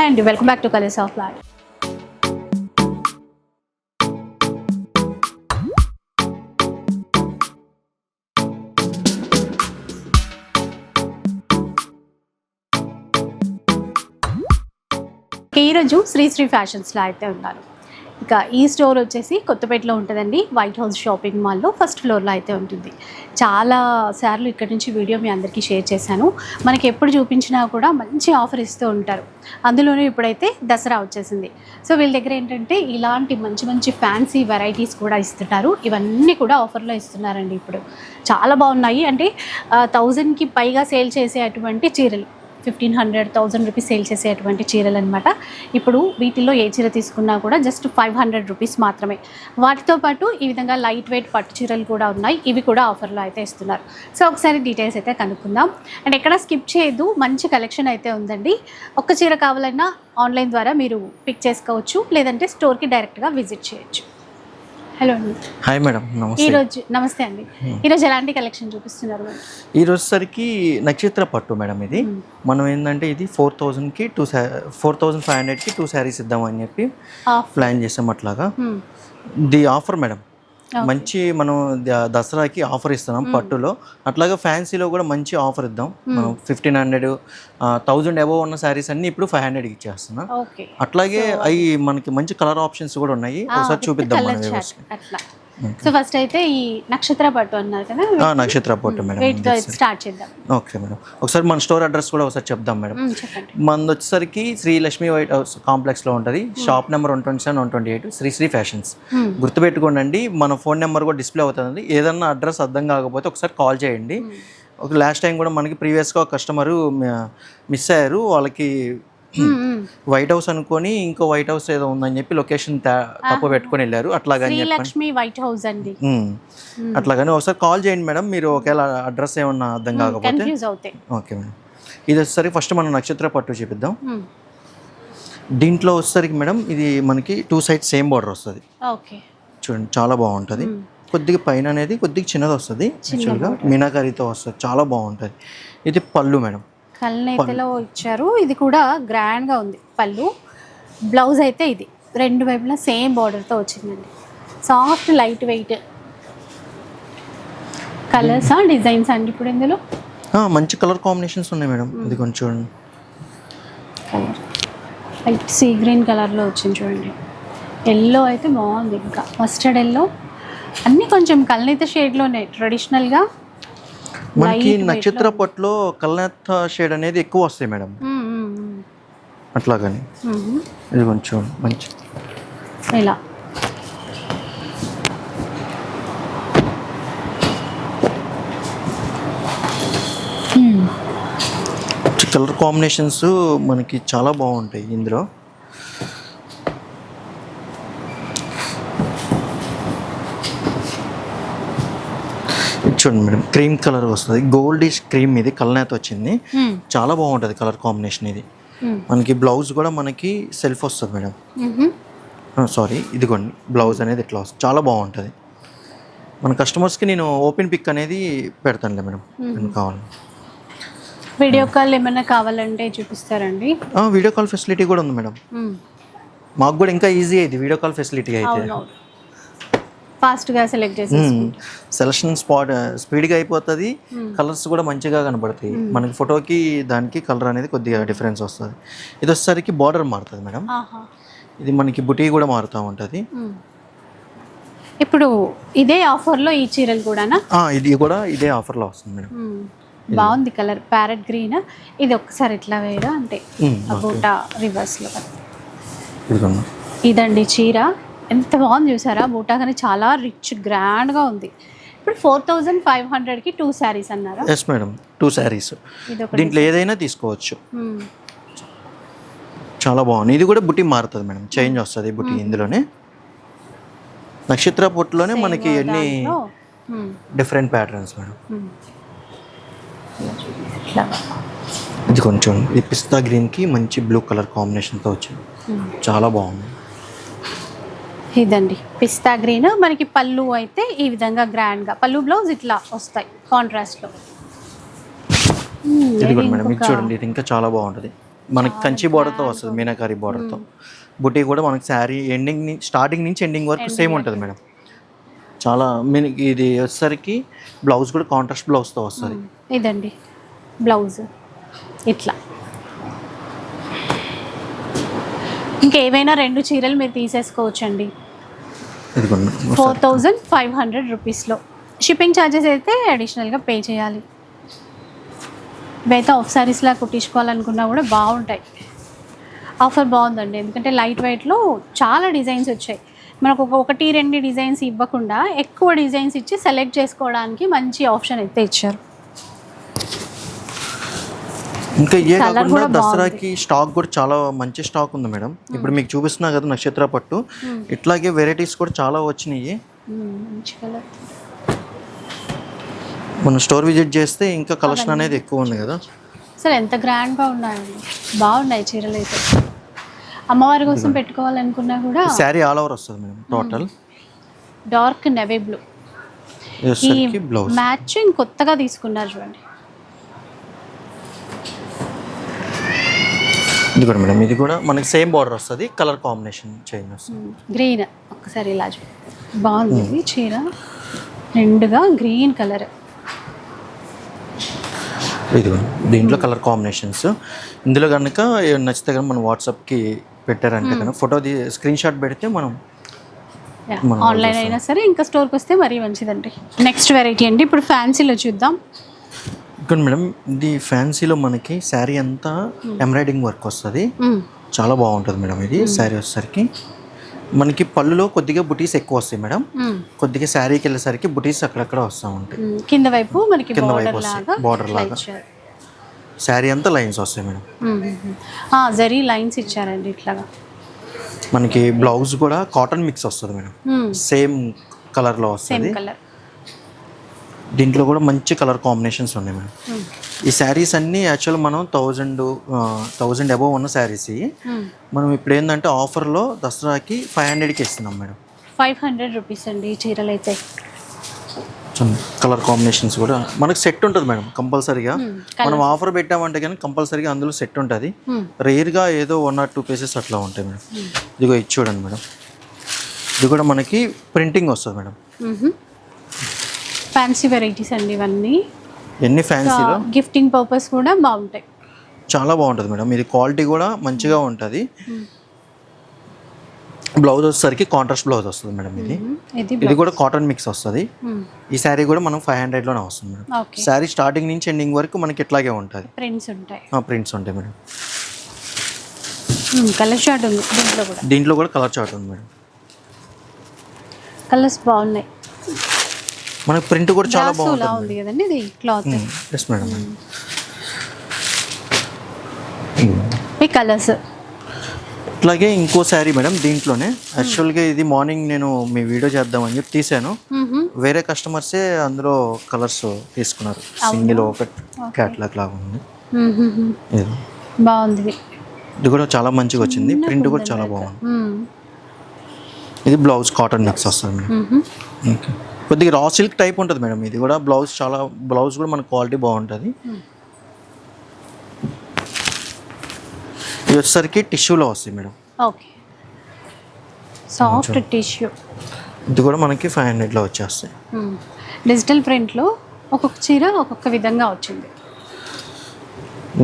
Hi అండి welcome back to colours of lad ఈరోజు శ్రీ శ్రీ ఫ్యాషన్స్లో అయితే ఉన్నారు. ఇక ఈ స్టోర్ వచ్చేసి కొత్తపేటలో ఉంటుందండి వైట్ హౌస్ షాపింగ్ మాల్లో ఫస్ట్ ఫ్లోర్లో అయితే ఉంటుంది. చాలా సార్లు ఇక్కడ నుంచి వీడియో మీ అందరికీ షేర్ చేశాను. మనకి ఎప్పుడు చూపించినా కూడా మంచి ఆఫర్ ఇస్తూ ఉంటారు. అందులోనూ ఇప్పుడైతే దసరా వచ్చేసింది. సో వీళ్ళ దగ్గర ఏంటంటే ఇలాంటి మంచి మంచి ఫ్యాన్సీ వెరైటీస్ కూడా ఇస్తున్నారు. ఇవన్నీ కూడా ఆఫర్లో ఇస్తున్నారండి ఇప్పుడు. చాలా బాగున్నాయి. అంటే థౌజండ్కి పైగా సేల్ చేసే అటువంటి చీరలు. Fifteen hundred thousand rupees sale చేసేటువంటి చీరలు అనమాట ఇప్పుడు వీటిల్లో ఏ చీర తీసుకున్నా కూడా జస్ట్ ఫైవ్ హండ్రెడ్ రూపీస్ మాత్రమే. వాటితో పాటు ఈ విధంగా లైట్ వెయిట్ పట్టు చీరలు కూడా ఉన్నాయి. ఇవి కూడా ఆఫర్లో అయితే ఇస్తున్నారు. సో ఒకసారి డీటెయిల్స్ అయితే కనుక్కుందాం. అండ్ ఎక్కడ స్కిప్ చేయదు మంచి కలెక్షన్ అయితే ఉందండి. ఒక్క చీర కావాలన్నా ఆన్లైన్ ద్వారా మీరు పిక్ చేసుకోవచ్చు. లేదంటే స్టోర్కి డైరెక్ట్గా విజిట్ చేయొచ్చు. హలో అండి హాయ్ మేడం నమస్తే ఈరోజు నమస్తే అండి ఈరోజు ఎలాంటి కలెక్షన్ చూపిస్తున్నారు మరి? ఈ రోజు సరికి నక్షత్ర పట్టు మేడం ఇది. మనం ఏంటంటే ఇది ఫోర్ థౌజండ్కి టూ ఫోర్ థౌజండ్ ఫైవ్ హండ్రెడ్కి టూ శారీస్ ఇద్దామని చెప్పి ప్లాన్ చేసాం అట్లాగా. The offer madam. మంచి మనం ద- దసరాకి ఆఫర్ ఇస్తున్నాం పట్టులో. అట్లాగా ఫ్యాన్సీలో కూడా మంచి ఆఫర్ ఇద్దాం. మనం ఫిఫ్టీన్ హండ్రెడ్ థౌజండ్ అబోవ్ ఉన్న శారీస్ అన్ని ఇప్పుడు ఫైవ్ హండ్రెడ్కి ఇచ్చేస్తున్నాం. అట్లాగే అవి మనకి మంచి కలర్ ఆప్షన్స్ కూడా ఉన్నాయి. ఒకసారి చూపిద్దాం మన సో ఫస్ట్ అయితే ఈ నక్షత్ర పట్టు అన్నారు కదా? నక్షత్ర పట్టు మేడం. స్టార్ట్ చేద్దాం. Okay madam. ఒకసారి మన స్టోర్ అడ్రస్ కూడా ఒకసారి చెప్దాం మేడం. మనది వచ్చేసరికి శ్రీ లక్ష్మీ వైట్ హౌస్ కాంప్లెక్స్లో ఉంటుంది. Shop number one twenty seven one twenty eight Sri Sri fashions. గుర్తుపెట్టుకోండి మన ఫోన్ నెంబర్ కూడా డిస్ప్లే అవుతుంది ఏదన్నా అడ్రస్ అర్థం కాకపోతే ఒకసారి కాల్ చేయండి. ఒక లాస్ట్ టైం కూడా మనకి ప్రీవియస్గా ఒక కస్టమరు మిస్ అయ్యారు. వాళ్ళకి. వైట్ హౌస్ అనుకొని ఇంకో వైట్ హౌస్ ఏదో ఉందని చెప్పి లొకేషన్ తప్పు పెట్టుకొని వెళ్ళారు. అట్లాగని చెప్పండి శ్రీలక్ష్మి వైట్ హౌస్ అండి. అట్లాగని ఒకసారి కాల్ చేయండి మేడం. మీరు ఒకవేళ అడ్రస్ ఏమన్నా అర్థం కాకపోతే. Okay madam. ఇది వచ్చేసరికి ఫస్ట్ మనం నక్షత్ర పట్టు చూపిద్దాం. దీంట్లో వచ్చేసరికి మేడం ఇది మనకి టూ సైడ్ సేమ్ బార్డర్ వస్తుంది. ఓకే చూడండి చాలా బాగుంటుంది. కొద్దిగా పైన అనేది కొద్దిగా చిన్నది వస్తుంది. యాక్చువల్గా మీనాకరితో వస్తుంది. చాలా బాగుంటుంది. ఇది పళ్ళు మేడం. కల్నేతలో ఇచ్చారు. ఇది కూడా grand గా ఉంది. పళ్ళు. బ్లౌజ్ అయితే ఇది. రెండు వైపులా సేమ్తో వచ్చిందండి. సాఫ్ట్ లైట్ వెయిట్ కలర్సా డిజైన్స్ అండి ఇప్పుడు ఇందులో? ఆ, మంచి కలర్ కాంబినేషన్స్ ఉన్నాయి మేడం. ఇది కొంచెం చూడండి కలర్ లైట్ సీ గ్రీన్ కలర్లో వచ్చింది చూడండి. ఎల్లో అయితే బాగుంది ఇంకా. మస్టర్డ్ ఎల్లో అన్నీ కొంచెం కల్నేత షేడ్లోనే ట్రెడిషనల్గా మనకి నక్షత్ర పట్టులో కల్నేత షేడ్ అనేది ఎక్కువ వస్తాయి మేడం. అట్లాగని. ఇది కొంచెం మంచి. ఇలా. కలర్ కాంబినేషన్స్ మనకి చాలా బాగుంటాయి ఇందులో. చూడండి మేడం క్రీమ్ కలర్ వస్తుంది. గోల్డిష్ క్రీమ్ ఇది కలనేత వచ్చింది. చాలా బాగుంటుంది కలర్ కాంబినేషన్ ఇది. మనకి బ్లౌజ్ కూడా మనకి సెల్ఫ్ వస్తుంది మేడం. సారీ ఇదిగోండి బ్లౌజ్ అనేది ఇట్లా వస్తుంది. చాలా బాగుంటుంది. మన కస్టమర్స్కి నేను ఓపెన్ పిక్ అనేది పెడతానులే మేడం కావాలి వీడియో కాల్ ఏమైనా కావాలంటే చూపిస్తారండి? వీడియో కాల్ ఫెసిలిటీ కూడా ఉంది మేడం. మాకు కూడా ఇంకా ఈజీ అయింది వీడియో కాల్ ఫెసిలిటీ అయితే. ఫాస్ట్గా సెలెక్ట్ చేసి సెలక్షన్ స్పాట్ స్పీడ్గా అయిపోతుంది. కలర్స్ కూడా మంచిగా కనబడతాయి మనకి ఫోటోకి దానికి కలర్ అనేది కొద్దిగా డిఫరెన్స్ వస్తుంది. ఇది వచ్చేసరికి బార్డర్ మారుతుంది మేడం. ఇది మనకి బుటీ కూడా మారుతూ ఉంటుంది. ఇప్పుడు ఇదే ఆఫర్లో ఈ చీరలు కూడానా? ఇది కూడా ఇదే ఆఫర్లో వస్తుంది మేడం. బాగుంది కలర్ ప్యారెట్ గ్రీన్ ఇది ఒక్కసారి ఎట్లా వేయరా అంటే? బూటా రివర్స్లో ఇదండి చీర. ఎంత బాగుంది చూసారా? బూటా కానీ చాలా రిచ్ గ్రాండ్గా ఉంది. ఇప్పుడు ఫోర్ థౌజండ్ ఫైవ్ హండ్రెడ్కి టూ శారీస్ అన్నారా? ఎస్ మేడం టూ శారీస్ దీంట్లో ఏదైనా తీసుకోవచ్చు. చాలా బాగుంది. ఇది కూడా బుట్టి మారుతుంది మేడం చేంజ్ వస్తుంది బుట్టి ఇందులోనే. నక్షత్ర పొట్టులోనే మనకి ఎన్ని డిఫరెంట్ ప్యాటర్న్స్ మేడం ఇది కొంచెం ఇది పిస్తా గ్రీన్కి మంచి బ్లూ కలర్ కాంబినేషన్తో వచ్చింది. చాలా బాగుంది. ఇదండి. పిస్తా గ్రీన్. మనకి పళ్ళు అయితే ఈ విధంగా గ్రాండ్గా పళ్ళు బ్లౌజ్ ఇట్లా వస్తాయి కాంట్రాస్ట్లో ఇది కూడా మేడం ఇది చూడండి ఇది ఇంకా చాలా బాగుంటుంది. మనకి కంచి బార్డర్తో వస్తుంది మీనాకారి బార్డర్తో బుటీ కూడా మనకి శారీ ఎండింగ్ స్టార్టింగ్ నుంచి ఎండింగ్ వరకు సేమ్ ఉంటుంది మేడం. చాలా మీన్ ఇది వచ్చేసరికి బ్లౌజ్ కూడా కాంట్రాస్ట్ బ్లౌజ్తో వస్తుంది. ఇదండి బ్లౌజ్ ఇట్లా. ఇంకేవైనా రెండు చీరలు మీరు తీసేసుకోవచ్చండి. ఫోర్ థౌజండ్ ఫైవ్ హండ్రెడ్ రూపీస్లో. షిప్పింగ్ ఛార్జెస్ అయితే అడిషనల్గా పే చేయాలి. ఇవైతే ఆఫ్ సారీస్లా కుట్టించుకోవాలనుకున్నా కూడా బాగుంటాయి. ఆఫర్ బాగుందండి. ఎందుకంటే లైట్ వెయిట్లో చాలా డిజైన్స్ వచ్చాయి. మనకు ఒక ఒకటి రెండు డిజైన్స్ ఇవ్వకుండా ఎక్కువ డిజైన్స్ ఇచ్చి సెలెక్ట్ చేసుకోవడానికి మంచి ఆప్షన్ అయితే ఇచ్చారు. ఇంకా Colour కాకుండా కూడా దసరాకి స్టాక్ కూడా చాలా మంచి స్టాక్ ఉంది మేడం. ఇప్పుడు మీకు చూపిస్తున్నా కదా నక్షత్ర పట్టు. ఇట్లాగే వెరైటీస్ కూడా చాలా వచ్చినాయి. కలర్. మనం స్టోర్ విజిట్ చేస్తే ఇంకా కలెక్షన్ అనేది ఎక్కువ ఉంది కదా. అసలు ఎంత గ్రాండ్గా ఉన్నాయండి? బాగున్నాయి చీరలు అయితే. అమ్మవారి కోసం పెట్టుకోవాలనుకున్నా కూడా శారీ ఆల్ ఓవర్ వస్తుంది madam total dark navy blue matching కొత్తగా తీసుకున్నారు చూడండి. ఇది కూడా మేడం. ఇది కూడా మనకి సేమ్ బార్డర్ వస్తుంది కలర్ కాంబినేషన్ చేంజ్ వస్తుంది. గ్రీన్ ఒక్కసారి ఇలా బాగుంది. ఇది చీర రెండుగా గ్రీన్ కలర్ ఇది. దీంట్లో కలర్ కాంబినేషన్స్ ఇందులో కనుక నచ్చితే కనుక మనం వాట్సాప్కి పెట్టారంటే కనుక ఫోటో స్క్రీన్ షాట్ పెడితే మనం ఆన్లైన్ అయినా సరే ఇంకా స్టోర్కి వస్తే మరీ మంచిదండి. నెక్స్ట్ వెరైటీ అండి. ఇప్పుడు ఫ్యాన్సీలో చూద్దాం. ఇక్కడ మేడం. ఇది ఫ్యాన్సీలో మనకి శారీ అంతా ఎంబ్రాయిడింగ్ వర్క్ వస్తుంది. చాలా బాగుంటుంది మేడం ఇది శారీ వచ్చేసరికి. మనకి పళ్ళులో కొద్దిగా బుటీస్ ఎక్కువ వస్తాయి మేడం. కొద్దిగా శారీకి వెళ్ళేసరికి బుటీస్ అక్కడక్కడ వస్తూ ఉంటాయి. కింద వైపు మనకి కింద బార్డర్ వైపు వస్తాయి. ఇట్లా లాగా. శారీ అంతా లైన్స్ వస్తాయి మేడం. జరీ లైన్స్ ఇచ్చారండి ఇట్లాగా. మనకి బ్లౌజ్ కూడా కాటన్ మిక్స్ వస్తుంది మేడం. సేమ్ కలర్లో వస్తుంది. కలర్. దీంట్లో కూడా మంచి కలర్ కాంబినేషన్స్ ఉన్నాయి మేడం. ఈ శారీస్ అన్నీ యాక్చువల్ మనం థౌజండ్ థౌజండ్ అబవ్ ఉన్న శారీస్. మనం ఇప్పుడు ఏంటంటే ఆఫర్లో దసరాకి ఫైవ్ హండ్రెడ్కి ఇస్తున్నాం మేడం. ఫైవ్ హండ్రెడ్ రూపీస్ అండి చీరలు అయితే కలర్ కాంబినేషన్స్ కూడా. మనకు సెట్ ఉంటుంది మేడం కంపల్సరీగా. మనం ఆఫర్ పెట్టామంటే కానీ కంపల్సరీగా అందులో సెట్ ఉంటుంది. రేర్గా ఏదో వన్ ఆర్ టూ పీసెస్ అట్లా ఉంటాయి మేడం. ఇదిగో ఇది చూడండి మేడం. ఇది కూడా మనకి ప్రింటింగ్ వస్తుంది మేడం. ఫ్యాన్సీ వెరైటీస్ అండి ఇవన్నీ. ఎన్ని ఫ్యాన్సీలో గిఫ్టింగ్ పర్పస్ కూడా బాగుంటాయి. చాలా బాగుంటుంది మేడం. ఇది క్వాలిటీ కూడా మంచిగా ఉంటుంది. బ్లౌజ్ వచ్చేసరికి కాంట్రాస్ట్ బ్లౌజ్ వస్తుంది మేడం ఇది. మ్మ్. ఇది ఇది కూడా కాటన్ మిక్స్ వస్తుంది. ఈ శారీ కూడా మనం ఫైవ్ హండ్రెడ్లోనే వస్తుంది మేడం. శారీ స్టార్టింగ్ నుంచి ఎండింగ్ వరకు మనకి ఇట్లాగే ఉంటుంది. ప్రింట్స్ ఉంటాయి. ప్రింట్స్ ఉంటాయి మేడం. కలర్ షార్ట్ ఉంది దీంట్లో కూడా. దీంట్లో కూడా కలర్ చార్ట్ ఉంది మేడం. కలర్స్ బాగున్నాయి. మనకి ప్రింట్ కూడా చాలా కదండి ఇది క్లాత్? ఎస్ మేడం ఈ కలర్స్? అట్లాగే ఇంకో శారీ మేడం దీంట్లోనే. యాక్చువల్గా ఇది మార్నింగ్ నేను మీ వీడియో చేద్దామని చెప్పి తీసాను వేరే కస్టమర్సే అందులో కలర్స్ తీసుకున్నారు. సింగిల్ ఒక క్యాట్లాగ్ లాగా ఉంది. ఇది బాగుంది. ఇది. కూడా చాలా మంచిగా వచ్చింది. ప్రింట్ కూడా చాలా బాగుంది. ఇది బ్లౌజ్ కాటన్ మిక్స్ వస్తుంది. ఓకే. కొద్దిగా రా సిల్క్ టైప్ ఉంటుంది మేడం. ఇది కూడా బ్లౌజ్ చాలా బ్లౌజ్ కూడా మన క్వాలిటీ బాగుంటుంది. ఇది వచ్చేసరికి టిష్యూలో వస్తుంది మేడం. ఓకే. సాఫ్ట్ టిష్యూ ఇది కూడా మనకి ఫైవ్ హండ్రెడ్లో వచ్చేస్తాయి. డిజిటల్ ప్రింట్లో ఒక్కొక్క చీర ఒక్కొక్క విధంగా వచ్చింది.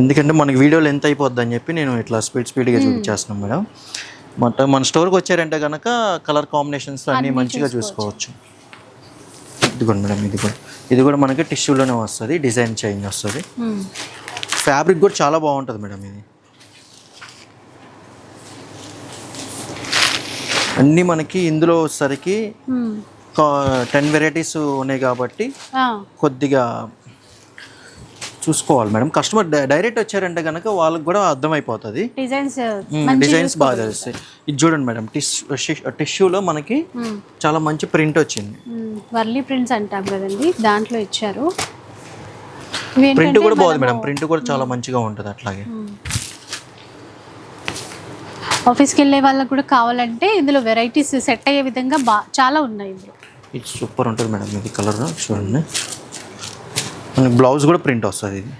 ఎందుకంటే మనకి వీడియో లెంత్ అయిపోద్ది అని చెప్పి నేను ఇట్లా స్పీడ్ స్పీడ్గా చూపించేస్తున్నాను మేడం. మొత్తం మన స్టోర్కి వచ్చారంటే కనుక కలర్ కాంబినేషన్స్ అన్నీ మంచిగా చూసుకోవచ్చు. ఇదిగోండి మేడం ఇది కూడా ఇది కూడా మనకి టిష్యూలోనే వస్తుంది డిజైన్ చేంజ్ వస్తుంది. ఫ్యాబ్రిక్ కూడా చాలా బాగుంటుంది మేడం ఇది అన్నీ మనకి ఇందులో వచ్చేసరికి. టెన్ వెరైటీస్ ఉన్నాయి కాబట్టి కొద్దిగా చూసుకోవాలి మేడం. కస్టమర్ డైరెక్ట్ వచ్చారంటే కనుక వాళ్ళకి కూడా అర్థమైపోతుంది. డిజైన్స్ డిజైన్స్ బాగా తెలుస్తాయి. ఇది చూడండి మేడం. టిష్యూ టిష్యూలో మనకి. చాలా మంచి ప్రింట్ వచ్చింది. వర్లీ ప్రింట్స్ అంటాం కదండి. దాంట్లో ఇచ్చారు. ప్రింట్ కూడా బాగుంది మేడం. ప్రింట్ కూడా చాలా మంచిగా ఉంటుంది అట్లాగే. ఆఫీస్కి వెళ్ళే వాళ్ళకి కూడా కావాలంటే ఇందులో వెరైటీస్ సెట్ అయ్యే విధంగా బా చాలా ఉన్నాయి ఇది సూపర్ ఉంటుంది మేడం. ఇది కలర్ చూడండి. బ్లౌజ్ కూడా ప్రింట్ వస్తుంది. ఇది.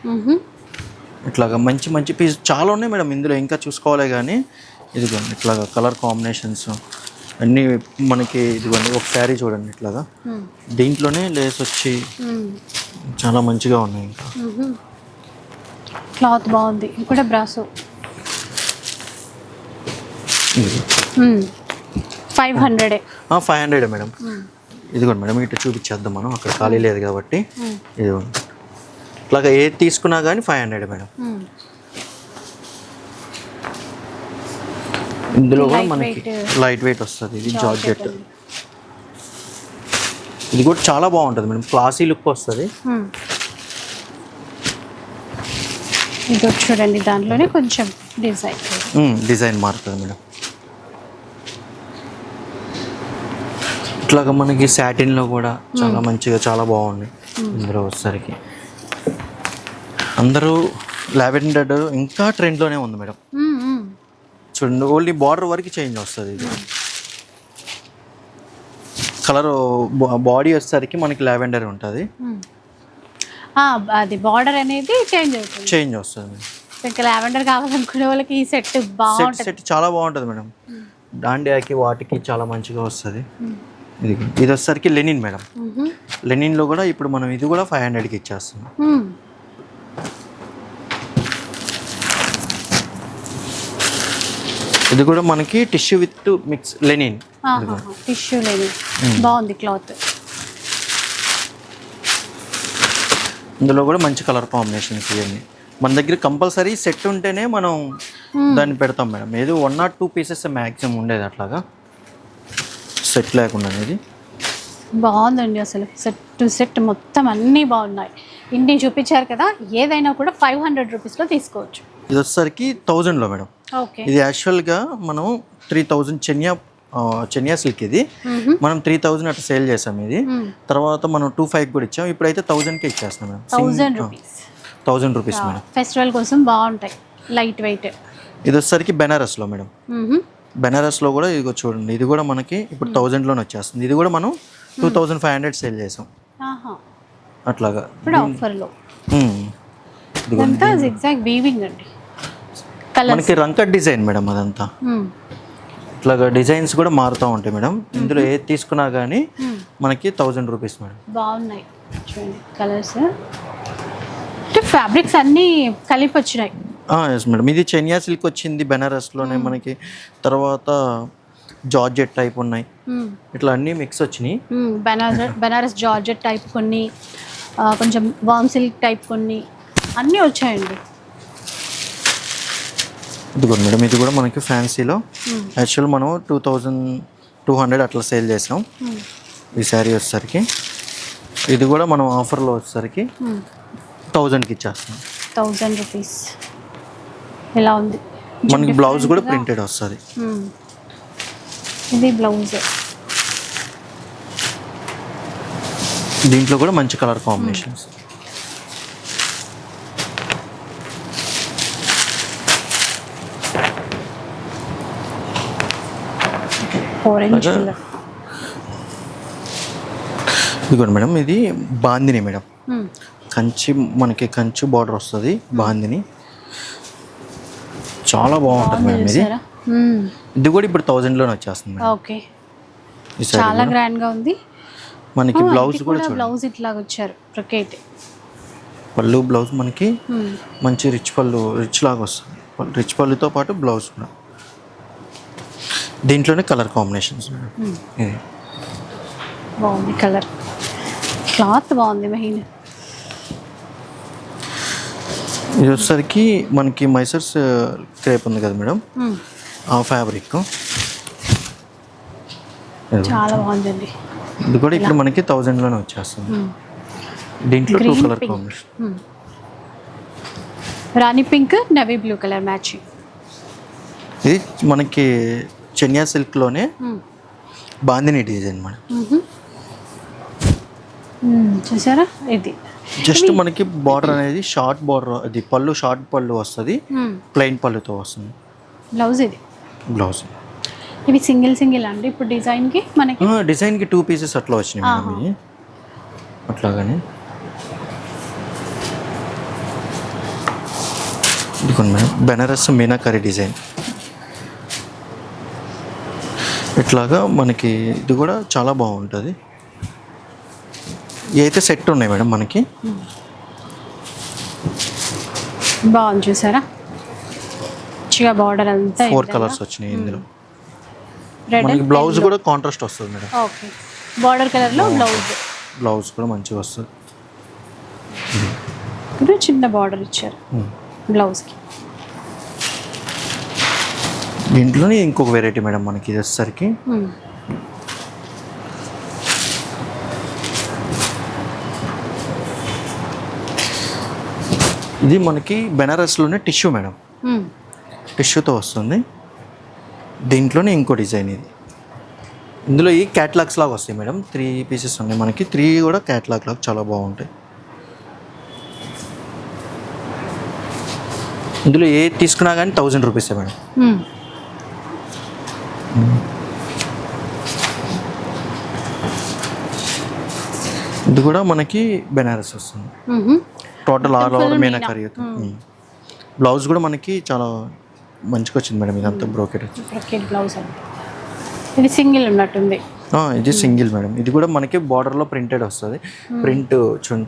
ఇట్లాగా మంచి మంచి పీస్ చాలా ఉన్నాయి మేడం ఇందులో ఇంకా చూసుకోవాలి కానీ ఇదిగోండి ఇట్లాగా కలర్ కాంబినేషన్స్ అన్నీ మనకి ఇదిగోండి ఒక శారీ చూడండి ఇట్లాగా. దీంట్లోనే లేస్ వచ్చి. చాలా మంచిగా ఉన్నాయి ఇంకా. క్లాత్ బాగుంది ఇది కూడా బ్రాసో. ఫైవ్ హండ్రెడే. Five hundred madam. ఇదిగోండి మేడం ఇటు చూపించేద్దాం మనం అక్కడ ఖాళీ లేదు కాబట్టి. ఇదిగోండి. ఇట్లాగా ఏది తీసుకున్నా కానీ ఫైవ్ హండ్రెడ్ మేడం. ఇందులో కూడా మనకి. లైట్ వెయిట్ వస్తుంది ఇది జార్జెట్ ఇది కూడా చాలా బాగుంటుంది మేడం క్లాసీ లుక్ వస్తుంది. ఇది చూడండి దాంట్లోనే కొంచెం డిజైన్ డిజైన్ మారుతుంది మేడం. ఇట్లాగా మనకి సాటిన్లో కూడా చాలా మంచిగా చాలా బాగుంది ఇందులో వచ్చేసరికి. అందరూ లావెండర్ ఇంకా ట్రెండ్లోనే ఉంది మేడం. చూడండి ఓన్లీ బార్డర్ వరకు చేంజ్ వస్తుంది ఇది. కలర్ బాడీ వచ్చేసరికి మనకి లావెండర్ ఉంటుంది. అది బార్డర్ అనేది చేంజ్ అవుతుంది. చేంజ్ వస్తుంది ఇంకా లావెండర్ కావాలనుకునే వాళ్ళకి ఈ సెట్ బాగుంటుంది. సెట్ చాలా బాగుంటుంది మేడం. దాండియాకి వాటికి చాలా మంచిగా వస్తుంది. ఇది ఇది వచ్చేసరికి లెనిన్ మేడం. లెనిన్లో కూడా ఇప్పుడు మనం ఇది కూడా ఫైవ్ హండ్రెడ్కి ఇచ్చేస్తున్నాం. ఇది కూడా మనకి tissue with mix linen. Tissue లేదు బాగుంది క్లాత్. ఇందులో కూడా మంచి కలర్ కాంబినేషన్స్ ఇవన్నీ. మన దగ్గర కంపల్సరీ సెట్ ఉంటేనే మనం దాన్ని పెడతాం మేడం. ఏదో one not two pieces maximum ఉండేది అట్లాగా. సెట్ లేకుండా అనేది. బాగుందండి అసలు. సెట్ టు సెట్ మొత్తం అన్నీ బాగున్నాయి. ఇన్ని చూపించారు కదా ఏదైనా కూడా ఫైవ్ హండ్రెడ్ రూపీస్లో తీసుకోవచ్చు. ఇది వచ్చేసరికి థౌజండ్లో మేడం. ఇది యాక్చువల్గా మనం త్రీ థౌజండ్ చెన్యా చెన్యా సిల్క్ ఇది. మనం త్రీ థౌజండ్ అట్లా సేల్ చేసాం ఇది. తర్వాత మనం టూ ఫైవ్ కూడా ఇచ్చాం. ఇప్పుడైతే థౌజండ్కి ఇచ్చేస్తున్నాం madam. Thousand rupees thousand rupees madam. Festival కోసం బాగుంటాయి. లైట్ వెయిట్ ఇది వచ్చేసరికి బెనారస్లో మేడం. బెనారస్లో కూడా ఇదిగో చూడండి. ఇది కూడా మనకి ఇప్పుడు థౌజండ్లోనే వచ్చేస్తుంది. ఇది కూడా మనం two thousand five hundred sale చేసాం. అట్లాగా. ఇప్పుడు ఆఫర్లో. ఇదిగో వీవింగ్ అండి. మనకి రంకట్ డిజైన్ మేడం అదంతా. ఇట్లాగా డిజైన్స్ కూడా మారుతూ ఉంటాయి మేడం. ఇందులో ఏది తీసుకున్నా కానీ మనకి థౌజండ్ రూపీస్ మేడం. బాగున్నాయి. చూడండి కలర్స్. అంటే ఫ్యాబ్రిక్స్ అన్నీ కలిపి వచ్చినాయి ఎస్ మేడం. ఇది చెనియా సిల్క్ వచ్చింది బెనారస్లోనే మనకి. తర్వాత జార్జెట్ టైప్ ఉన్నాయి. ఇట్లా అన్నీ మిక్స్ వచ్చినాయి. బెనారస్ బెనారస్ జార్జెట్ టైప్ కొన్ని కొంచెం వామ్ సిల్క్ టైప్ కొన్ని. అన్నీ వచ్చాయండి. ఇదిగోండి మేడం ఇది కూడా మనకి ఫ్యాన్సీలో. యాక్చువల్ మనం టూ థౌజండ్ టూ హండ్రెడ్ అట్లా సేల్ చేసాం. ఈ శారీ వచ్చేసరికి. ఇది కూడా మనం ఆఫర్లో వచ్చేసరికి. థౌజండ్కి ఇచ్చేస్తాం థౌజండ్ రూపీస్. ఎలా ఉంది? మనకి బ్లౌజ్ కూడా ప్రింటెడ్ వస్తుంది. ఇది బ్లౌజ్. దీంట్లో కూడా మంచి కలర్ కాంబినేషన్స్. కలర్ ఇదిగోండి మేడం ఇది బాందిని మేడం. కంచి మనకి కంచి బార్డర్ వస్తుంది బాందిని. చాలా బాగుంటుంది మేడం ఇది. మ్మ్. ఇది కూడా ఇప్పుడు థౌజండ్లోనే వచ్చేస్తుంది ఓకే చాలా గ్రాండ్గా ఉంది. మనకి బ్లౌజ్ కూడా చూడండి. బ్లౌజ్ ఇట్లాగా వచ్చారు బ్రొకేట్ పళ్ళు బ్లౌజ్ మనకి మంచి రిచ్ పళ్ళు రిచ్ లాగా వస్తుంది. రిచ్ పళ్ళుతో పాటు బ్లౌజ్ కూడా. దీంట్లోనే కలర్ కాంబినేషన్స్. ఇది. బాగుంది కలర్. క్లాత్ బాగుంది మెయిన్ ఇది వచ్చేసరికి మనకి మైసూర్స్ క్రేప్ ఉంది కదా మేడం? ఆ ఫ్యాబ్రిక్. చాలా బాగుందండి. ఇది కూడా ఇప్పుడు మనకి థౌజండ్లోనే వచ్చేస్తుంది. దీంట్లో two colour. Combination. Rani pink navy blue colour matching. ఇది మనకి చెన్యా సిల్క్లోనే బాందిని డిజైన్ మేడం. చూసారా? ఇది. జస్ట్ మనకి బార్డర్ అనేది షార్ట్ బార్డర్ అది పళ్ళు షార్ట్ పళ్ళు వస్తుంది. ప్లెయిన్ పళ్ళుతో వస్తుంది. బ్లౌజ్ ఇది? బ్లౌజ్ ఇవి సింగిల్ సింగిల్ అండి? ఇప్పుడు డిజైన్కి మనకి డిజైన్కి టూ పీసెస్ అట్లా వచ్చినాయి అట్లాగని. ఇదిగోండి మేడం బెనారస్ మీనాకరీ డిజైన్. ఇట్లాగా మనకి ఇది కూడా చాలా బాగుంటుంది. అయితే సెట్ ఉన్నాయి మేడం మనకి. బాగుంది చూసారా? మంచిగా బార్డర్ అంతా ఫోర్ కలర్స్ వచ్చినాయి ఇందులో. మనకి బ్లౌజ్ కూడా కాంట్రాస్ట్ వస్తుంది మేడం. ఓకే. బార్డర్ కలర్లో బ్లౌజ్ బ్లౌజ్ కూడా మంచిగా వస్తుంది. చిన్న బార్డర్ ఇచ్చారు. బ్లౌజ్కి దీంట్లోనే ఇంకొక వెరైటీ మేడం మనకి ఇది వచ్చేసరికి. ఇది మనకి బెనారస్లోనే టిష్యూ మేడం టిష్యూతో వస్తుంది. దీంట్లోనే ఇంకో డిజైన్ ఇది. ఇందులో ఈ క్యాట్లాగ్స్ లాగా వస్తాయి మేడం త్రీ పీసెస్ ఉన్నాయి మనకి. త్రీ కూడా క్యాట్లాగ్ లాగా చాలా బాగుంటాయి. ఇందులో ఏ తీసుకున్నా కానీ థౌజండ్ రూపీసే మేడం ఇది కూడా మనకి బెనారస్ వస్తుంది. Total all over Meena? Curry blouse కూడా మనకి చాలా మంచిగా వచ్చింది మేడం. ఇదంతా బ్రోకెట్ బ్రొకెట్ బ్లౌజ్ ఇది సింగిల్ ఉన్నట్టుంది. ఇది సింగిల్ మేడం. ఇది కూడా మనకి బార్డర్లో ప్రింటెడ్ వస్తుంది. ప్రింట్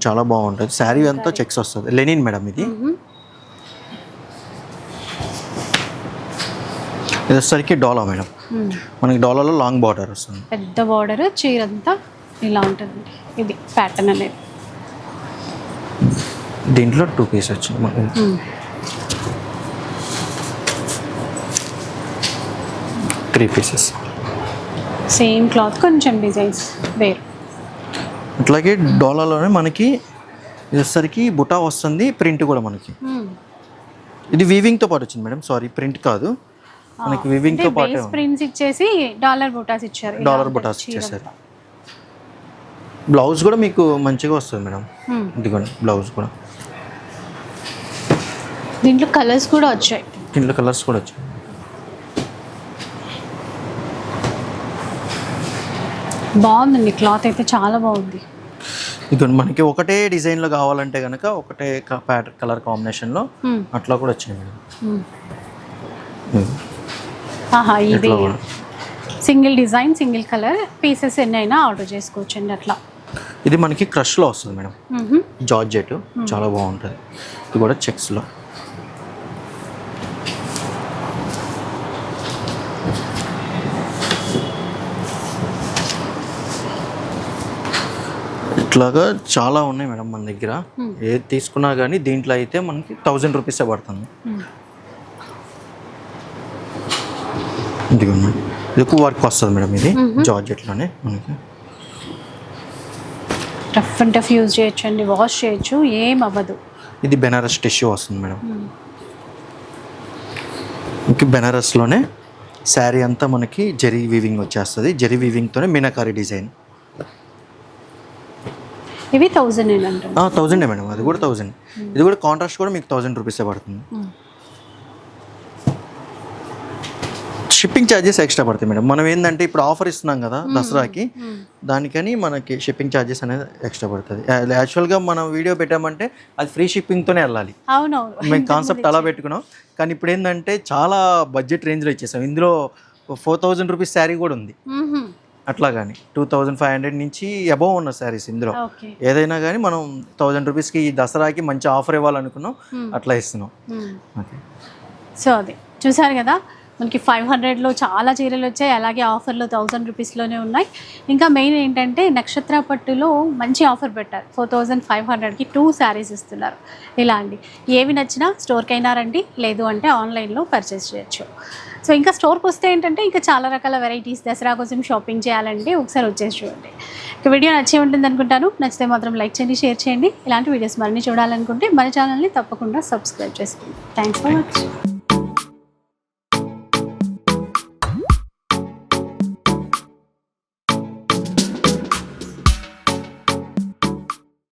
చాలా బాగుంటుంది. శారీ అంతా చెక్స్ వస్తుంది. లెనిన్ మేడం ఇది. ఇది వచ్చేసరికి డోలా మేడం. మనకి డోలాలో లాంగ్ బార్డర్ వస్తుంది. పెద్ద బార్డర్ చీర అంతా ఇలా ఉంటుందండి. ఇది ప్యాటర్న్ అనేది. దీంట్లో టూ పీస్ వచ్చింది మనకి త్రీ పీసెస్ సేమ్ క్లాత్ కొంచెం డిజైన్స్ వేరు. అట్లాగే డోలాలోనే మనకి వచ్చేసరికి బుటా వస్తుంది ప్రింట్ కూడా మనకి. ఇది వీవింగ్తో పాటు వచ్చింది మేడం. సారీ ప్రింట్ కాదు. మనకి వీవింగ్తో పాటు ప్రింట్స్ ఇచ్చేసి డాలర్ బుటాస్ ఇచ్చారు. డాలర్ బుటాస్ ఇచ్చేసారు. బ్లౌజ్ కూడా మీకు మంచిగా వస్తుంది మేడం Hmm. ఇదిగోండి బ్లౌజ్ కూడా దీంట్లో కలర్స్ కూడా వచ్చాయి దీంట్లో కలర్స్ కూడా వచ్చాయి బాగుందండి క్లాత్ అయితే చాలా బాగుంది ఇదిగోండి మనకి ఒకటే డిజైన్లో కావాలంటే కనుక ఒకటే ప్యాటర్న్ కలర్ కాంబినేషన్లో Hmm. అట్లా కూడా వచ్చినాయి మేడం Hmm. ఆహా ఇది. Single design single colour pieces ఎన్ని అయినా ఆర్డర్ చేసుకోవచ్చండి అట్లా. ఇది మనకి క్రష్లో వస్తుంది మేడం. జార్జెట్. చాలా బాగుంటుంది. ఇది కూడా చెక్స్లో. ఇట్లాగా చాలా ఉన్నాయి మేడం మన దగ్గర. ఏది తీసుకున్నా కానీ దీంట్లో అయితే మనకి థౌజండ్ రూపీసే పడుతుంది. మ్మ్. ఇదిగోండి ఇది వర్క్ వస్తుంది మేడం ఇది జార్జెట్లోనే మనకి. రఫ్ అండ్ టఫ్ యూజ్ చేయొచ్చు అండి వాష్ చేయొచ్చు ఏం అవ్వదు. ఇది బెనారస్ టిష్యూ వస్తుంది మేడం. ఇంక బెనారస్లోనే శారీ అంతా మనకి జరీ వీవింగ్ వచ్చేస్తుంది. జరీ వీవింగ్తోనే మీనాకారి డిజైన్. ఇవి థౌజండ్ థౌజండే మేడం అది కూడా థౌజండ్ ఇది కూడా కాంట్రాస్ట్ కూడా మీకు థౌజండ్ రూపీసే పడుతుంది. షిప్పింగ్ ఛార్జెస్ ఎక్స్ట్రా పడతాయి మేడం. మనం ఏంటంటే ఇప్పుడు ఆఫర్ ఇస్తున్నాం కదా దసరాకి దానికని మనకి షిప్పింగ్ ఛార్జెస్ అనేది ఎక్స్ట్రా పడుతుంది యాక్చువల్గా మనం వీడియో పెట్టామంటే అది ఫ్రీ షిప్పింగ్తోనే వెళ్ళాలి. అవునవును. మేము కాన్సెప్ట్ అలా పెట్టుకున్నాం. కానీ ఇప్పుడు ఏంటంటే చాలా బడ్జెట్ రేంజ్లో ఇచ్చేసాం. ఇందులో ఫోర్ థౌజండ్ రూపీస్ శారీ కూడా ఉంది. అట్లా కానీ టూ థౌజండ్ ఫైవ్ హండ్రెడ్ నుంచి అబోవ్ ఉన్న శారీస్ ఇందులో. ఏదైనా కానీ మనం థౌజండ్ రూపీస్కి ఈ దసరాకి మంచి ఆఫర్ ఇవ్వాలనుకున్నాం. అట్లా ఇస్తున్నాం. సో అది చూసారు కదా? మనకి ఫైవ్ హండ్రెడ్లో చాలా చీరలు వచ్చాయి. అలాగే ఆఫర్లో థౌజండ్ రూపీస్లోనే ఉన్నాయి. ఇంకా మెయిన్ ఏంటంటే నక్షత్ర పట్టులో మంచి ఆఫర్ పెట్టారు. ఫోర్ థౌజండ్ ఫైవ్ హండ్రెడ్కి టూ శారీస్ ఇస్తున్నారు. ఇలా అండి. ఏవి నచ్చినా స్టోర్కి అయినా రండి. లేదు అంటే ఆన్లైన్లో పర్చేస్ చేయొచ్చు. సో ఇంకా స్టోర్కి వస్తే ఏంటంటే ఇంకా చాలా రకాల వెరైటీస్. దసరా కోసం షాపింగ్ చేయాలంటే ఒకసారి వచ్చేసి చూడండి. ఇక వీడియో నచ్చే ఉంటుంది అనుకుంటాను. నచ్చితే మాత్రం లైక్ చేయండి షేర్ చేయండి. ఇలాంటి వీడియోస్ మరిన్ని చూడాలనుకుంటే మన ఛానల్ని తప్పకుండా సబ్స్క్రైబ్ చేసుకోండి. Thanks for watching